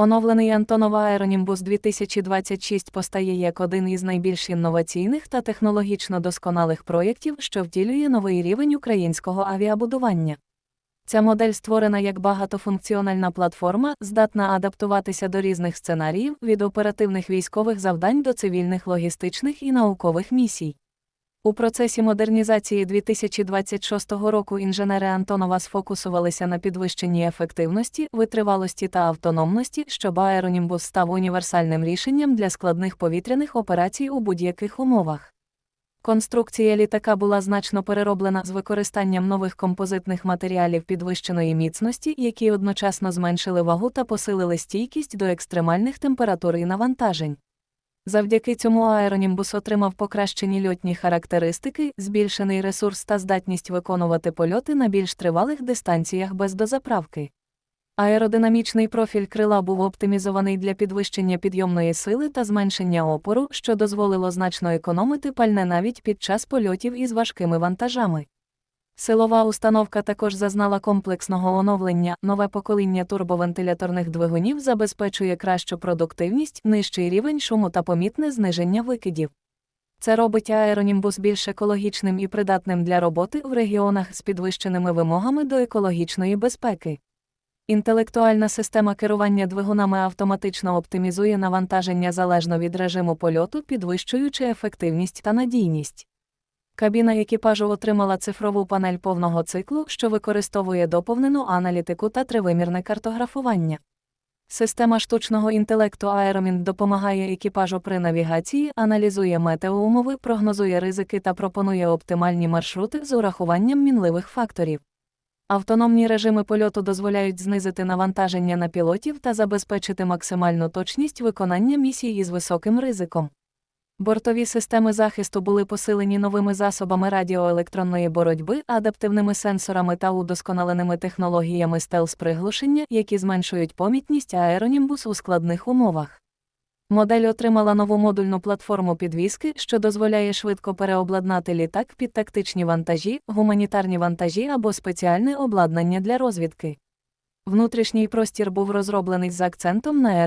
Оновлений Антонов Аеронімбус 2026 постає як один із найбільш інноваційних та технологічно досконалих проєктів, що втілює новий рівень українського авіабудування. Ця модель створена як багатофункціональна платформа, здатна адаптуватися до різних сценаріїв від оперативних військових завдань до цивільних логістичних і наукових місій. У процесі модернізації 2026 року інженери Антонова сфокусувалися на підвищенні ефективності, витривалості та автономності, щоб аеронімбус став універсальним рішенням для складних повітряних операцій у будь-яких умовах. Конструкція літака була значно перероблена з використанням нових композитних матеріалів підвищеної міцності, які одночасно зменшили вагу та посилили стійкість до екстремальних температур і навантажень. Завдяки цьому аеронімбус отримав покращені льотні характеристики, збільшений ресурс та здатність виконувати польоти на більш тривалих дистанціях без дозаправки. Аеродинамічний профіль крила був оптимізований для підвищення підйомної сили та зменшення опору, що дозволило значно економити пальне навіть під час польотів із важкими вантажами. Силова установка також зазнала комплексного оновлення. Нове покоління турбовентиляторних двигунів забезпечує кращу продуктивність, нижчий рівень шуму та помітне зниження викидів. Це робить аеронімбус більш екологічним і придатним для роботи в регіонах з підвищеними вимогами до екологічної безпеки. Інтелектуальна система керування двигунами автоматично оптимізує навантаження залежно від режиму польоту, підвищуючи ефективність та надійність. Кабіна екіпажу отримала цифрову панель повного циклу, що використовує доповнену аналітику та тривимірне картографування. Система штучного інтелекту Аеромін допомагає екіпажу при навігації, аналізує метеоумови, прогнозує ризики та пропонує оптимальні маршрути з урахуванням мінливих факторів. Автономні режими польоту дозволяють знизити навантаження на пілотів та забезпечити максимальну точність виконання місій із високим ризиком. Бортові системи захисту були посилені новими засобами радіоелектронної боротьби, адаптивними сенсорами та удосконаленими технологіями стелс-приглушення, які зменшують помітність аеронімбус у складних умовах. Модель отримала нову модульну платформу підвіски, що дозволяє швидко переобладнати літак під тактичні вантажі, гуманітарні вантажі або спеціальне обладнання для розвідки. Внутрішній простір був розроблений з акцентом на аеро.